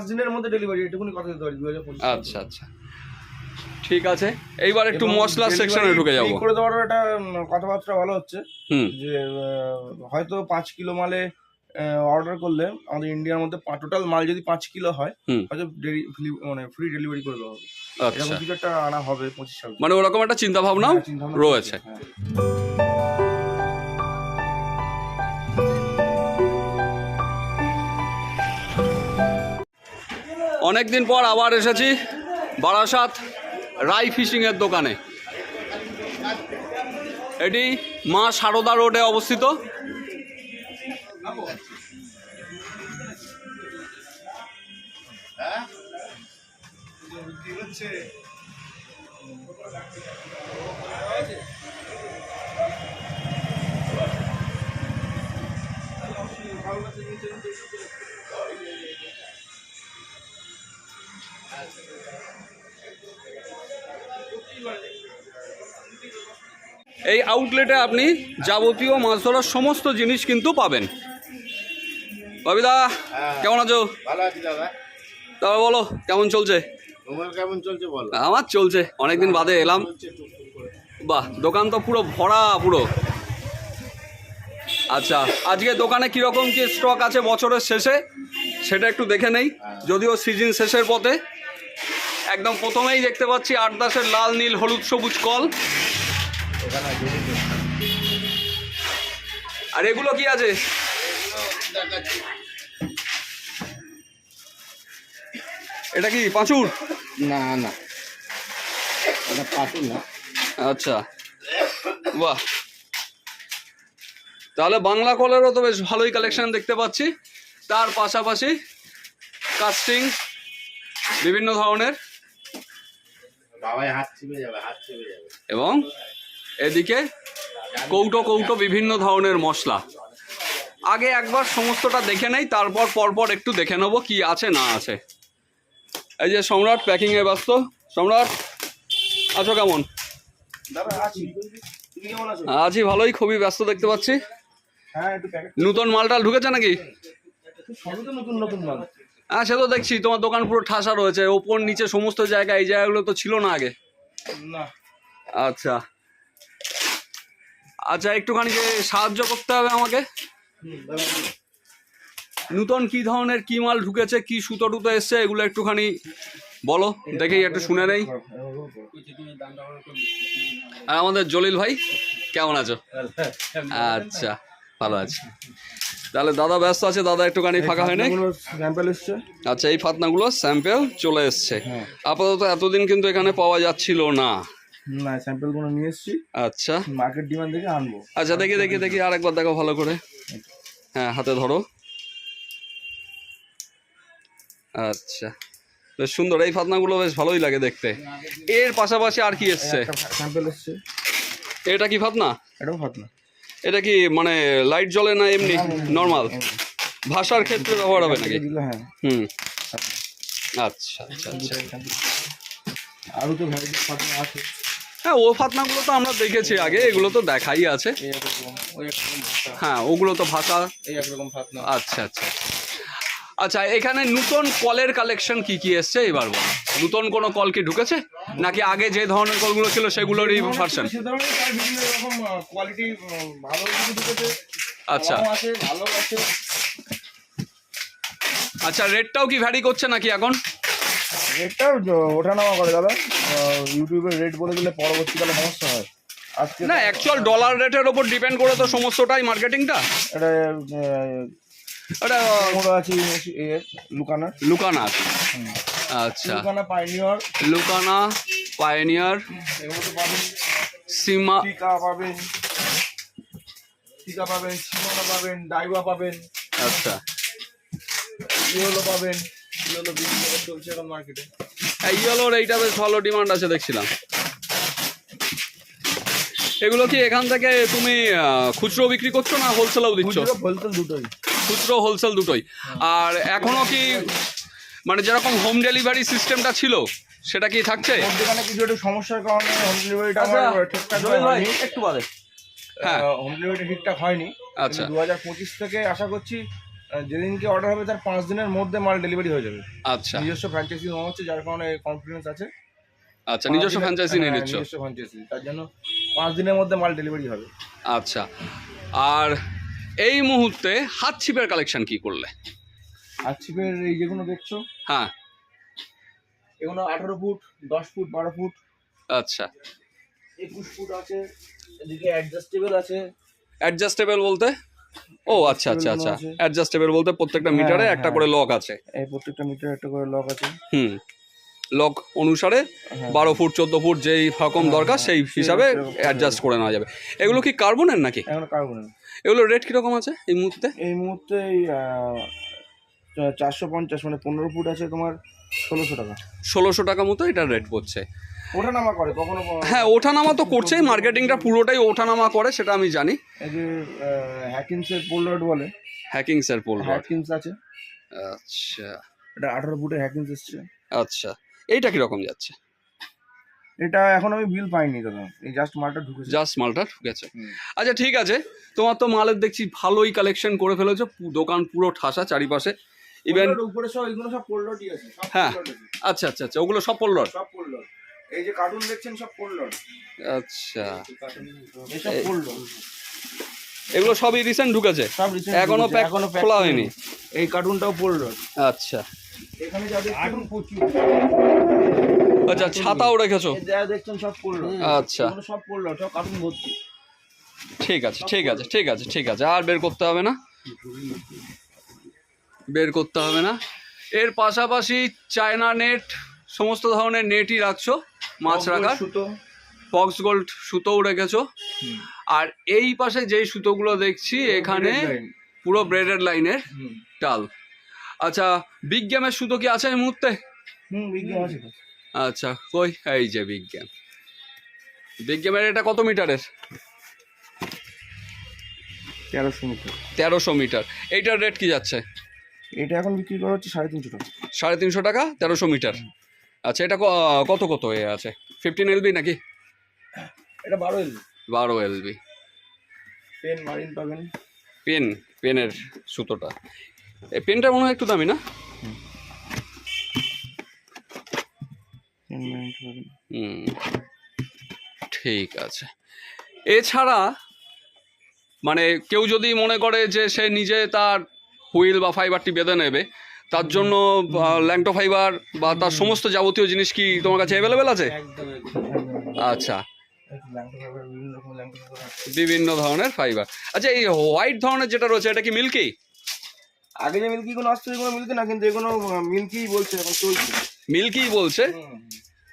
পাঁচ দিনের মধ্যে ডেলিভারি এটুকুনি কথা দিতে পারি দু হাজার পঁচিশ আচ্ছা আচ্ছা। ঠিক আছে। এইবার একটু মশলার সেকশনে ঢুকে যাব। করে দেওয়ার একটা কথাবার্তা ভালো হচ্ছে। যে হয়তো পাঁচ কিলো মালে অর্ডার করলে আমাদের ইন্ডিয়ার মধ্যে টোটাল মাল যদি পাঁচ কিলো হয় হয়তো মানে ফ্রি ডেলিভারি করে দেওয়া হবে। আচ্ছা। এরকম কিছু একটা আনা হবে পঁচিশ মানে ওরকম একটা চিন্তা ভাবনাও হ্যাঁ, রয়েছে। করছি, দিন পর আবার এসেছি বারাসাত রাই ফিশিং এর দোকানে। এটি মা সারদা রোডে অবস্থিত। এই আউটলেটে আপনি যাবতীয় মাছ ধরার সমস্ত জিনিস কিন্তু পাবেন। বাবিদা কেমন আছো? ভালো আছি দাদা। তারপর বলো কেমন চলছে? কেমন চলছে বলো। আমার চলছে অনেকদিন বাদে এলাম। টুকটুক করে। বাহ দোকান তো পুরো ভরা পুরো। আচ্ছা আজকে দোকানে কীরকম কি স্টক আছে বছরের শেষে? সেটা একটু দেখে নেই যদিও সিজন শেষের পথে। একদম প্রথমেই দেখতে পাচ্ছি আট দাসের লাল নীল হলুদ সবুজ কল। এখানে। আর এগুলো কি আছে? এটা কি পাঁচুর? না না। এটা না। আচ্ছা। বাহ। তাহলে বাংলা কলেরও তো বেশ ভালোই কালেকশন দেখতে পাচ্ছি। তার পাশাপাশি কাস্টিং বিভিন্ন ধরনের। বাবাই হাত ছিপে যাবে হাত ছিপে যাবে। এবং এদিকে কৌটো কৌটো বিভিন্ন ধরনের মশলা। আগে একবার সমস্তটা দেখে নেই তারপর পরপর একটু দেখে নেব কি আছে না আছে। এই যে সম্রাট প্যাকিংয়ে ব্যস্ত। সম্রাট আছো কেমন? আছি কেমন আছো ভালোই খুবই ব্যস্ত দেখতে পাচ্ছি। হ্যাঁ নতুন মালটাল ঢুকেছে নাকি? হ্যাঁ সে তো দেখছি তোমার দোকান পুরো ঠাসা রয়েছে ওপর নিচে সমস্ত জায়গা এই জায়গাগুলো তো ছিল না আগে। আচ্ছা। আচ্ছা একটুখানি যে সাহায্য করতে হবে আমাকে। নূতন কি ধরনের কি মাল ঢুকেছে কি সুতো টুতো এসছে এগুলো একটুখানি বলো দেখেই একটু শুনে নেই। আর আমাদের জলিল ভাই কেমন আছো? আচ্ছা ভালো আছি। তাহলে দাদা ব্যস্ত আছে দাদা একটুখানি ফাঁকা হয় নাই এসছে। আচ্ছা এই ফাতনাগুলো স্যাম্পেল চলে এসছে। হ্যাঁ। আপাতত এতদিন কিন্তু এখানে পাওয়া যাচ্ছিল না। না স্যাম্পলগুলো নিয়ে এসেছি আচ্ছা মার্কেট ডিমান্ড থেকে আনব আচ্ছা দেখি দেখি দেখি আরেকবার দেখো ভালো করে হ্যাঁ হাতে ধরো আচ্ছা বেশ সুন্দর এই ফাতনাগুলো বেশ ভালোই লাগে দেখতে এর পাশাপাশি আর কি এসছে স্যাম্পল এসছে এটা কি ফাতনা এটাও হাত না এটা কি মানে লাইট জ্বলে না এমনি নর্মাল ভাষার ক্ষেত্রে ব্যবহার হবে নাকি হ্যাঁ হুম আচ্ছা আচ্ছা আচ্ছা আরও তো ভ্যারাইটি ফাটনা আছে হ্যাঁ ও ফাতনাগুলো তো আমরা দেখেছি আগে এগুলো তো দেখাই আছে। হ্যাঁ ওগুলো তো ভাষা। আচ্ছা আচ্ছা। আচ্ছা এখানে নতুন কলের কালেকশন কি কি এসছে? এবার বল। নতুন কোনো কল কি ঢুকেছে? নাকি আগে যে ধরনের কলগুলো ছিল সেগুলোরই ভার্সন আচ্ছা। আচ্ছা রেটটাও কি ভ্যারি করছে নাকি এখন? রেটটাও ওঠানামা করে দাদা। ইউটিউবে রেট বলে দিলে পরবর্তীকালে সমস্যা হয়। আজকে না অ্যাকচুয়াল ডলার রেটের ওপর ডিপেন্ড করে তো সমস্তটাই মার্কেটিংটা এটা ওটা আছে লুকানা। লুকানা আছে। আচ্ছা। লুকানা পাইনিয়র লুকানা এগুলো তো পাবেন। সীমা টিকা পাবেন। টিকা পাবেন সীমানা পাবেন ডাইবা পাবেন। আচ্ছা। ইয়েলো পাবেন। ইয়েলো বিভিন্ন চলছে এখন মার্কেটে ইয়েলোর এইটা বেশ ভালো ডিমান্ড আছে দেখছিলাম। এগুলো কি এখান থেকে তুমি খুচরো বিক্রি করছ না হোলসেলেও দিচ্ছ? খুচরো হোলসেল দুটোই। খুচরো হোলসেল দুটোই। আর এখনও কি মানে যেরকম হোম ডেলিভারি সিস্টেমটা ছিল সেটা কি থাকছে? মধ্যখানে কিছু একটু সমস্যার কারণে হোম ডেলিভারিটা আচ্ছা, আমার ঠিকঠাক হয়নি। একটু বাদে হ্যাঁ। হোম ডেলিভারিটা ঠিকঠাক হয়নি। আচ্ছা। দু হাজার পঁচিশ থেকে আশা করছি যেদিনকে অর্ডার হবে তার পাঁচ দিনের মধ্যে মাল ডেলিভারি হয়ে যাবে। আচ্ছা। নিজস্ব ফ্র্যাঞ্চাইজি নেওয়া হচ্ছে যার কারণে কনফিডেন্স আছে। আচ্ছা নিজস্ব ফ্র্যাঞ্চাইজি নিয়ে হ্যাঁ, নিচ্ছ। নিজস্ব ফ্র্যাঞ্চাইজি তার জন্য পাঁচ দিনের মধ্যে মাল ডেলিভারি হবে। আচ্ছা আর এই মুহূর্তে হাত ছিপের কালেকশন কি করলে? হাত ছিপের এই যেগুলো দেখছ হ্যাঁ। এগুলো আঠারো ফুট দশ ফুট বারো ফুট। আচ্ছা। একুশ ফুট আছে এদিকে অ্যাডজাস্টেবল আছে। অ্যাডজাস্টেবল বলতে? ও আচ্ছা আচ্ছা আচ্ছা। অ্যাডজাস্টেবল বলতে প্রত্যেকটা হ্যাঁ, মিটারে একটা হ্যাঁ। করে লক আছে। এই প্রত্যেকটা মিটার একটা করে লক আছে। হুম। লক অনুসারে হ্যাঁ। বারো ফুট চোদ্দ ফুট যেই রকম হ্যাঁ, দরকার হ্যাঁ, সেই হিসাবে অ্যাডজাস্ট করে নেওয়া যাবে। এগুলো কি কার্বনের নাকি? এখন কার্বন এগুলো রেট কীরকম আছে এই মুহূর্তে? এই মুহূর্তে এই চারশো পঞ্চাশ মানে পনেরো ফুট আছে তোমার ষোলোশো টাকা। ষোলোশো টাকা মতো এটা রেট পড়ছে। করে কখনো হ্যাঁ ওঠানামা তো করছেই মার্কেটিংটা পুরোটাই ওঠানামা করে সেটা আমি জানি। এই যে হ্যাকিংসের পোল রড বলে। হ্যাকিংসের পোল রড হ্যাকিংস আছে। আচ্ছা। এটা আঠারো ফুটের হ্যাকিংস এসছে। আচ্ছা। এইটা কীরকম যাচ্ছে? এটা এখন আমি বিল পাইনি দাদা। এই জাস্ট মালটা ঢুকেছে। জাস্ট মালটা ঢুকেছে। আচ্ছা ঠিক আছে। তোমার তো মালের দেখছি ভালোই কালেকশন করে ফেলেছো দোকান পুরো ঠাসা চারিপাশে। ইভেন উপরে সব এগুলো সব পোল আছে হ্যাঁ। আচ্ছা আচ্ছা আচ্ছা ওগুলো সব পড়ল সব পোল রড এই যে কার্টুন দেখছেন সব আচ্ছা। এসব এগুলো সবই রিসেন্ট ঢুকেছে? এখনও প্যাক এখনও খোলা হয়নি? এই কার্টুনটাও রড আচ্ছা। এখানে প্রচুর। আচ্ছা ছাতাও রেখেছো? এই যা দেখছেন সব রড আচ্ছা। সব রড সব কার্টুন ভর্তি। ঠিক আছে ঠিক আছে ঠিক আছে ঠিক আছে। আর বের করতে হবে না? বের করতে হবে না? এর পাশাপাশি চায়না নেট সমস্ত ধরনের নেটই রাখছো মাছ রাখার। সুতো। ফক্স গোল্ড সুতোও রেখেছো। আর এই পাশে যেই সুতোগুলো দেখছি এখানে পুরো ব্রেডেড লাইনের টাল। আচ্ছা গেমের সুতো কি আছে এই মুহূর্তে। আচ্ছা কই? এই যে বিজ্ঞান। গেমের এটা কত মিটারের? তেরোশো মিটার। তেরোশো মিটার। এইটার রেট কি যাচ্ছে? এটা এখন বিক্রি করা হচ্ছে সাড়ে তিনশো টাকা। সাড়ে তিনশো টাকা তেরোশো মিটার। আচ্ছা এটা কত কত এ আছে? ফিফটিন এলবি নাকি? এটা বারো এল বারো এলবি পেন মারিন পাবেন। পেন পেনের সুতোটা। এই পেনটা মনে হয় একটু দামি না? হুম ঠিক আছে। এছাড়া মানে কেউ যদি মনে করে যে সে নিজে তার হুইল বা ফাইবারটি বেঁধে নেবে তার জন্য ল্যাংটো ফাইবার বা তার সমস্ত যাবতীয় জিনিস কি তোমার কাছে অ্যাভেলেবেল আছে? আচ্ছা। বিভিন্ন ধরনের ফাইবার। আচ্ছা এই হোয়াইট ধরনের যেটা রয়েছে এটা কি মিল্কি? আগে যে মিল্কি গুলো আসছে কোনো মিল্কি না কিন্তু এগুলো মিল্কি বলছে এখন চলছে। মিল্কি বলছে?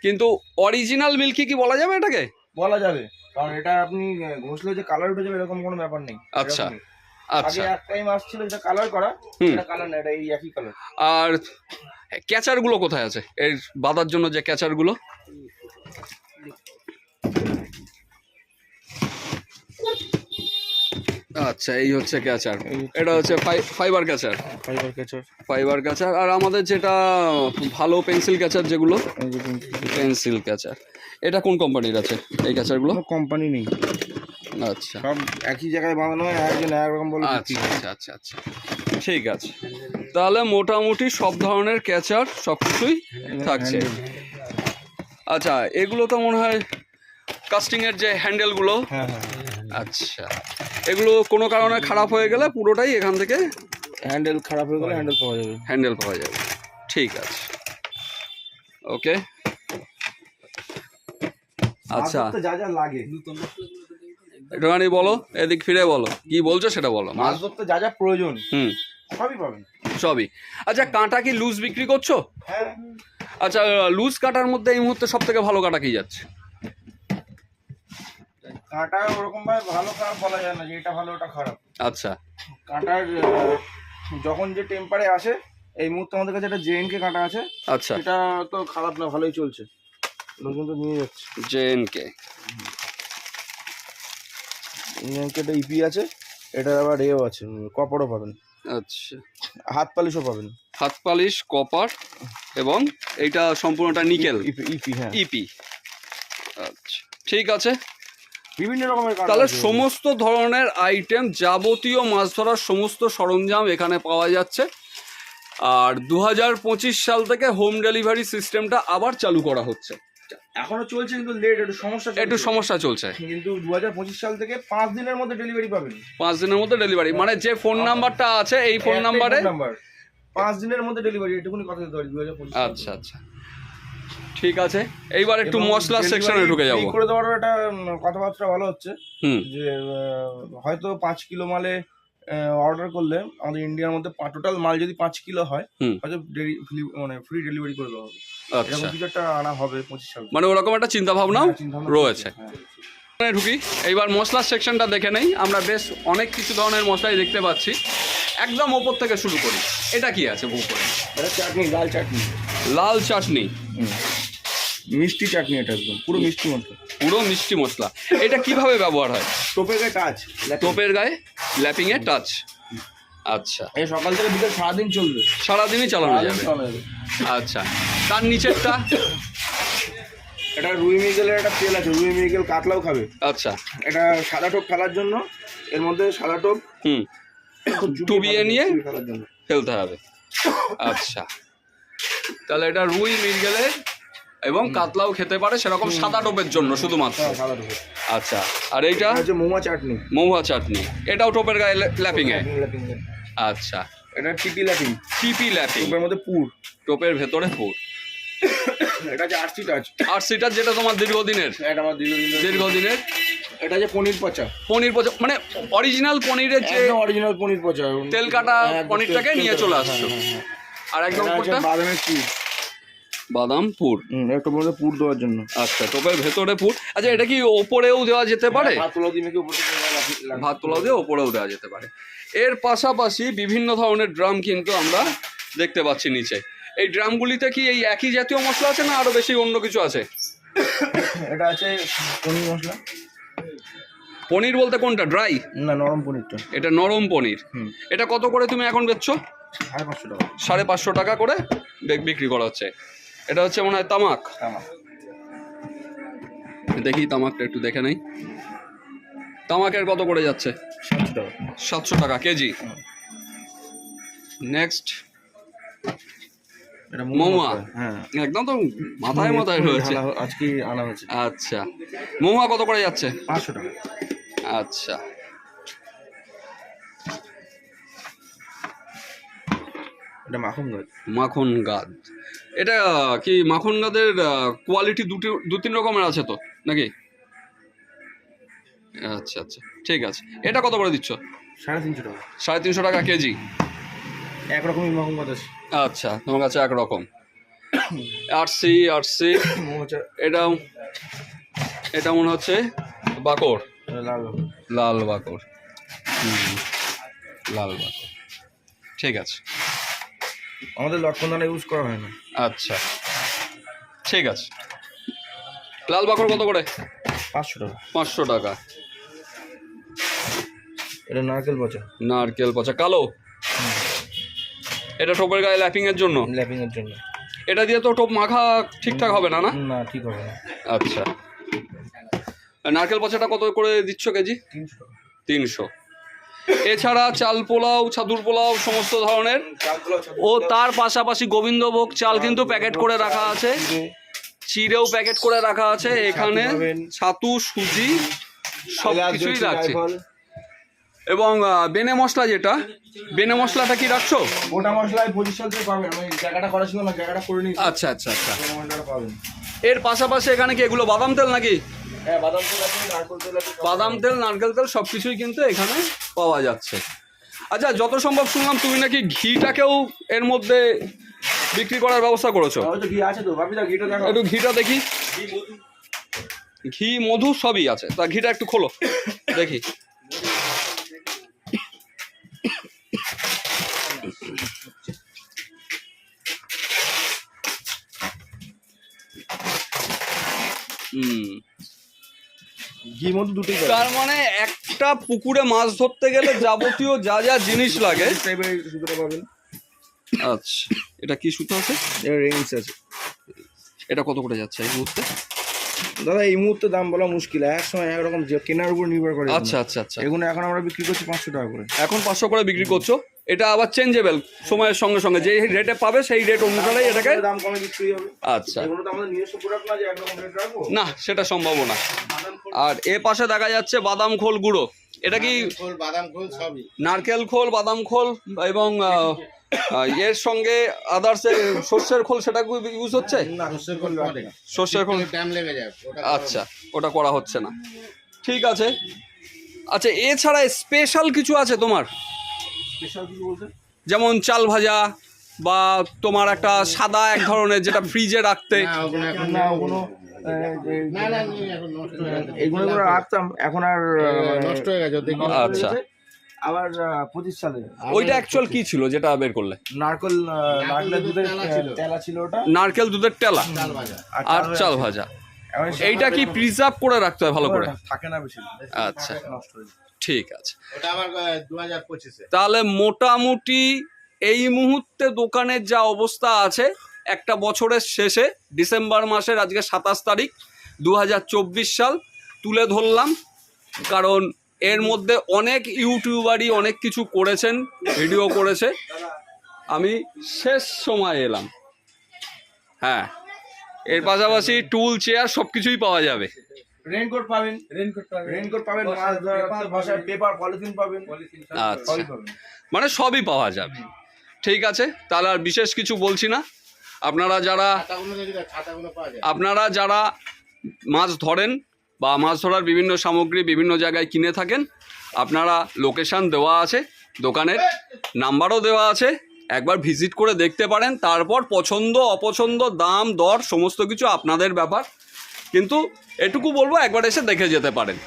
কিন্তু অরিজিনাল মিল্কি কি বলা যাবে এটাকে? বলা যাবে। কারণ এটা আপনি ঘষলে যে কালার উঠে যাবে এরকম কোনো ব্যাপার নেই। আচ্ছা, আগে আচ্ছা এক টাইম আসছিল যেটা কালার করা। এটা কালার না এটা এই একই কালার আর ক্যাচারগুলো কোথায় আছে? এর বাঁধার জন্য যে ক্যাচারগুলো আচ্ছা এই হচ্ছে ক্যাচার এটা হচ্ছে fibre catcher fibre catcher fibre catcher আর আমাদের যেটা ভালো পেন্সিল ক্যাচার যেগুলো। পেন্সিল ক্যাচার এটা কোন কোম্পানির আছে এই ক্যাচারগুলো কোম্পানি নেই। আচ্ছা। সব একই জায়গায় বাঁধানো হয় একজন এক বলে আচ্ছা আচ্ছা আচ্ছা আচ্ছা। ঠিক আছে। তাহলে মোটামুটি সব ধরনের ক্যাচার সব কিছুই থাকছে। আচ্ছা এগুলো তো মনে হয় কাস্টিংয়ের যে হ্যান্ডেলগুলো হ্যাঁ হ্যাঁ আচ্ছা। এগুলো কোনো কারণে খারাপ হয়ে গেলে পুরোটাই এখান থেকে হ্যান্ডেল খারাপ হয়ে গেলে হ্যান্ডেল পাওয়া যাবে। হ্যান্ডেল পাওয়া যাবে। ঠিক আছে। ওকে আচ্ছা। যা যা লাগে। একটুখানি বলো এদিক ফিরে বলো। কি বলছো সেটা বলো। মাছ ধরতে যা যা প্রয়োজন হুম। সবই পাবেন। সবই। আচ্ছা কাঁটা কি লুজ বিক্রি করছ? হ্যাঁ। আচ্ছা লুজ কাঁটার মধ্যে এই মুহূর্তে সব থেকে ভালো কাঁটা কি যাচ্ছে? কাঁটা ওরকম ভাবে ভালো খারাপ বলা যায় না যে এটা ভালো ওটা খারাপ। আচ্ছা। কাঁটার যখন যে টেম্পারে আসে এই মুহূর্তে আমাদের কাছে একটা জেএনকে কাঁটা আছে। আচ্ছা। সেটা তো খারাপ না ভালোই চলছে। লোকজন তো নিয়ে যাচ্ছে। জেএনকে জেএনকেটা ইপি আছে এটার আবার এও আছে কপারও পাবেন। আচ্ছা। হাত পালিশও পাবেন। হাত পালিশ কপার এবং এইটা সম্পূর্ণটা নিকেল। ইপি ইপি হ্যাঁ। ইপি আচ্ছা ঠিক আছে। বিভিন্ন রকমের তাহলে সমস্ত ধরনের আইটেম যাবতীয় মাছ ধরার সমস্ত সরঞ্জাম এখানে পাওয়া যাচ্ছে। আর দু হাজার পঁচিশ সাল থেকে হোম ডেলিভারি সিস্টেমটা আবার চালু করা হচ্ছে। এখনও চলছে কিন্তু লেট একটু সমস্যা একটু সমস্যা চলছে। কিন্তু দু হাজার পঁচিশ সাল থেকে পাঁচ দিনের মধ্যে ডেলিভারি পাবেন। পাঁচ দিনের মধ্যে ডেলিভারি মানে যে ফোন নাম্বারটা আছে এই ফোন নাম্বারে পাঁচ দিনের মধ্যে ডেলিভারি এটুকুনি কথা দিতে পারি দু হাজার পঁচিশ আচ্ছা আচ্ছা। ঠিক আছে। এইবার একটু মশলা সেকশনে ঢুকে যাব। করে দেওয়ার একটা কথাবার্তা ভালো হচ্ছে। যে হয়তো পাঁচ কিলো মালে অর্ডার করলে আমাদের ইন্ডিয়ার মধ্যে টোটাল মাল যদি পাঁচ কিলো হয়। হয়তো মানে ফ্রি ডেলিভারি করে দেওয়া হবে। আচ্ছা। এরকম কিছু একটা আনা হবে পঁচিশ সাল। মানে ওরকম একটা চিন্তা ভাবনাও হ্যাঁ, রয়েছে। হ্যাঁ। ঢুকি। এইবার মশলার সেকশনটা দেখে নেই। আমরা বেশ অনেক কিছু ধরনের মশলাই দেখতে পাচ্ছি। একদম ওপর থেকে শুরু করি। এটা কি আছে উপরে? এটা চাটনি লাল চাটনি। লাল চাটনি। মিষ্টি চাটনি এটা একদম পুরো মিষ্টি মতো পুরো মিষ্টি মশলা। এটা কীভাবে ব্যবহার হয়? টোপে গায়ে টাচ। টোপের গায়ে ল্যাপিং এ টাচ? আচ্ছা। এই সকাল থেকে বিকেল সারাদিন চলবে। সারাদিনই চালানো যাবে। আচ্ছা। তার নিচেরটা? এটা রুই মৃগেলের একটা তেল আছে রুই মৃগেল কাতলাও খাবে। আচ্ছা। এটা সাদা টোপ ফেলার জন্য এর মধ্যে সাদা টোপ হুম। ডুবিয়ে নিয়ে ফেলতে হবে। আচ্ছা। তাহলে এটা রুই মৃগেলের এবং কাতলাও খেতে পারে সেরকম সাদা টোপের জন্য শুধুমাত্র। হ্যাঁ, আচ্ছা আর এইটা? হচ্ছে মোমা চাটনি। মহুয়া চাটনি। এটাও টোপের গায়ে ল্যাপিং এ ল্যাপিং, ল্যাপিং। আচ্ছা। এটা টিপি ল্যাপিং। টিপি ল্যাপিং। টোপের মধ্যে পুর। টোপের ভেতরে ফুট এটা আরসি টাচ। যেটা তোমার দীর্ঘদিনের? এটা আমার দীর্ঘদিন দীর্ঘদিনের? এটা পনির পচা। পনির পচা মানে অরিজিনাল পনিরের যে একদম অরিজিনাল পনির পচা। তেল কাটা হ্যাঁ, পনিরটাকে নিয়ে চলে আসছো। হ্যাঁ, হ্যাঁ, আর হ্যাঁ। একদম বাদামের পুর বাদাম পুর হুম মধ্যে পুর দেওয়ার জন্য। আচ্ছা টোপের ভেতরে পুর। আচ্ছা এটা কি ওপরেও দেওয়া যেতে পারে? ভাত তোলা দিয়ে পোলাও ওপরেও দেওয়া যেতে পারে। এর পাশাপাশি বিভিন্ন ধরনের ড্রাম কিন্তু আমরা দেখতে পাচ্ছি নিচে। এই ড্রামগুলিতে কি এই একই জাতীয় মশলা আছে না আরও বেশি অন্য কিছু আছে? এটা আছে পনির মশলা। পনির বলতে কোনটা? ড্রাই? না নরম পনিরটা। এটা নরম পনির। হুম। এটা কত করে তুমি এখন বেচছো? সাড়ে পাঁচশো টাকা। সাড়ে পাঁচশো টাকা করে বিক- বিক্রি করা হচ্ছে। এটা হচ্ছে মনে হয় তামাক। দেখি তামাকটা একটু দেখে নেই। তামাকের কত করে যাচ্ছে? সাতশো। টাকা কেজি। নেক্সট হ্যাঁ। একদম তো মাথায় মাথায় রয়েছে। আজকে আনা হয়েছে। আচ্ছা। মোমা কত করে যাচ্ছে? পাঁচশো টাকা। আচ্ছা। এটা মাখন গাছ। মাখন গাদ এটা কি মাখন গাদের কোয়ালিটি দুটি দু তিন রকমের আছে তো নাকি? আচ্ছা আচ্ছা ঠিক আছে। এটা কত করে দিচ্ছ? সাড়ে তিনশো টাকা। সাড়ে তিনশো টাকা কেজি। একরকমই মাখন গাছ আছে আচ্ছা তোমার কাছে একরকম। RC RC. মোচা এটা এটা মনে হচ্ছে বাকর। লাল লাল বাকর। লাল বাকর। ঠিক আছে। আমাদের লটকন দানা ইউজ করা হয় না। আচ্ছা। ঠিক আছে। লাল বাকর কত করে? পাঁচশো টাকা। পাঁচশো টাকা। এটা নারকেল পচা। নারকেল পচা। কালো? এটা টোপের গায়ে ল্যাপিং এর জন্য? ল্যাপিং এর জন্য। এটা দিয়ে তো টোপ মাখা ঠিকঠাক হবে না না? না ঠিক হবে না। আচ্ছা। নারকেল পচাটা কত করে দিচ্ছ কেজি? তিনশো তিনশো। এছাড়া চাল পোলাও ছাতুর পোলাও সমস্ত ধরনের। ও তার পাশাপাশি গোবিন্দভোগ চাল কিন্তু প্যাকেট করে রাখা আছে। চিড়েও প্যাকেট করে রাখা আছে। এখানে ছাতু সুজি সব কিছুই রাখছে। এবং বেনে মশলা যেটা বেনে মশলাটা কি রাখছো? গোটা মশলায় পঁচিশ সাল থেকে পাবেন। আমি জায়গাটা করা ছিল জায়গাটা করে নিয়েছি আচ্ছা আচ্ছা আচ্ছা। এর পাশাপাশি এখানে কি এগুলো বাদাম তেল নাকি? বাদাম তেল নারকেল তেল আছে বাদাম তেল নারকেল তেল সব কিছুই কিন্তু এখানে পাওয়া যাচ্ছে। আচ্ছা যত সম্ভব শুনলাম তুমি নাকি ঘিটাকেও এর মধ্যে বিক্রি করার ব্যবস্থা করেছ। একটু ঘিটা দেখি। ঘি মধু সবই আছে। তা ঘিটা একটু খোলো। দেখি। ঘি মধু দুটোই তার মানে একটা পুকুরে মাছ ধরতে গেলে যাবতীয় যা যা জিনিস লাগে। টাইপের সুতোটা পাবেন। আচ্ছা এটা কি সুতো আছে? রেঞ্জ আছে। এটা কত করে যাচ্ছে এই মুহূর্তে? দাদা এই মুহূর্তে দাম বলা মুশকিল। এক সময় একরকম কেনার উপর নির্ভর করে। আচ্ছা আচ্ছা আচ্ছা। এগুলো এখন আমরা বিক্রি করছি পাঁচশো টাকা করে। এখন পাঁচশো করে বিক্রি করছ? এটা আবার চেঞ্জেবল সময়ের সঙ্গে সঙ্গে। যে রেটে পাবে সেই রেট অনুসারে এটাকে দাম কমে বিক্রি হবে। আচ্ছা। না সেটা সম্ভব না। আর এ পাশে দেখা যাচ্ছে বাদাম খোল গুঁড়ো। এটা কি বাদাম খোল সবই। নারকেল খোল বাদাম খোল এবং এর সঙ্গে আদার্স সর্ষের খোল সেটা ইউজ হচ্ছে? সর্ষের খোল আচ্ছা ওটা করা হচ্ছে না। ঠিক আছে। আচ্ছা এছাড়া স্পেশাল কিছু আছে তোমার? যেমন চাল ভাজা বা তোমার একটা সাদা এক ধরনের যেটা ফ্রিজে রাখতে। না ওগুলো এখন না ওগুলো আহ, যে- না না নেই, এখন নষ্ট হয়ে গেছে। এগুলো রাখতাম এখন আর নষ্ট হয়ে গেছে আচ্ছা। আবার পঁচিশ সালে। ওইটা অ্যাকচুয়াল কি ছিল যেটা বের করলে? নারকেল দুধের তেলা ছিল। ওটা? নারকেল দুধের টেলা আর চাল ভাজা। এইটা কি প্রিজার্ভ করে রাখতে হয় ভালো করে? থাকে না বেশি। আচ্ছা। ঠিক আছে। ওটা আমার দু হাজার পঁচিশে। তাহলে মোটামুটি এই মুহূর্তে দোকানের যা অবস্থা আছে একটা বছরের শেষে ডিসেম্বর মাসের আজকে সাতাশ তারিখ দু হাজার চব্বিশ সাল তুলে ধরলাম। কারণ এর মধ্যে অনেক ইউটিউবারই অনেক কিছু করেছেন ভিডিও করেছে। আমি শেষ সময় এলাম। হ্যাঁ। এর পাশাপাশি টুল চেয়ার সব কিছুই পাওয়া যাবে। রেইনকোট পাবেন। রেইনকোট পাবেন। রেইনকোট পাবেন মাছ ধরার ভাষায় পেপার পলিথিন পাবেন। আচ্ছা। মানে সবই পাওয়া যাবে। ঠিক আছে তাহলে আর বিশেষ কিছু বলছি না। আপনারা যারা আপনারা যারা মাছ ধরেন বা মাছ ধরার বিভিন্ন সামগ্রী বিভিন্ন জায়গায় কিনে থাকেন আপনারা লোকেশান দেওয়া আছে দোকানের নাম্বারও দেওয়া আছে। একবার ভিজিট করে দেখতে পারেন, তারপর পছন্দ, অপছন্দ, দাম, দর, সমস্ত কিছু আপনাদের ব্যাপার। কিন্তু এটুকু বলব, একবার এসে দেখে যেতে পারেন।